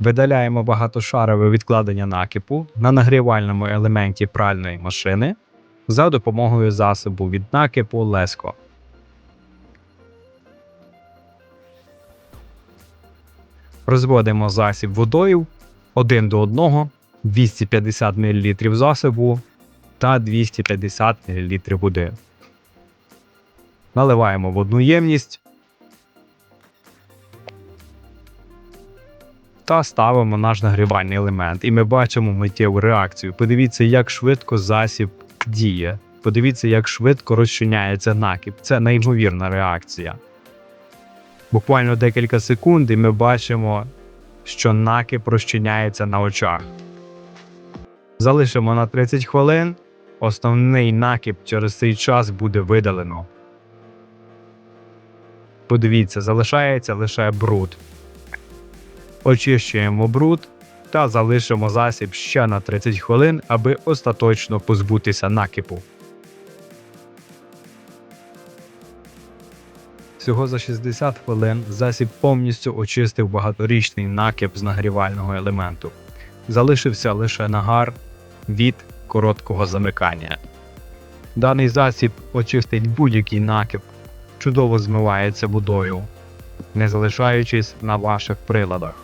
Видаляємо багатошарове відкладення накипу на нагрівальному елементі пральної машини за допомогою засобу від накипу Леско. Розводимо засіб водою 1 до 1, 250 мл засобу та 250 мл води. Наливаємо в одну ємність та ставимо наш нагрівальний елемент. І ми бачимо миттєву реакцію. Подивіться, як швидко засіб діє. Подивіться, як швидко розчиняється накіп. Це неймовірна реакція. Буквально декілька секунд, і ми бачимо, що накип розчиняється на очах. Залишимо на 30 хвилин. Основний накип через цей час буде видалено. Подивіться, залишається лише бруд. Очищуємо бруд та залишимо засіб ще на 30 хвилин, аби остаточно позбутися накипу. Всього за 60 хвилин засіб повністю очистив багаторічний накип з нагрівального елементу. Залишився лише нагар від короткого замикання. Даний засіб очистить будь-який накип, чудово змивається водою, не залишаючись на ваших приладах.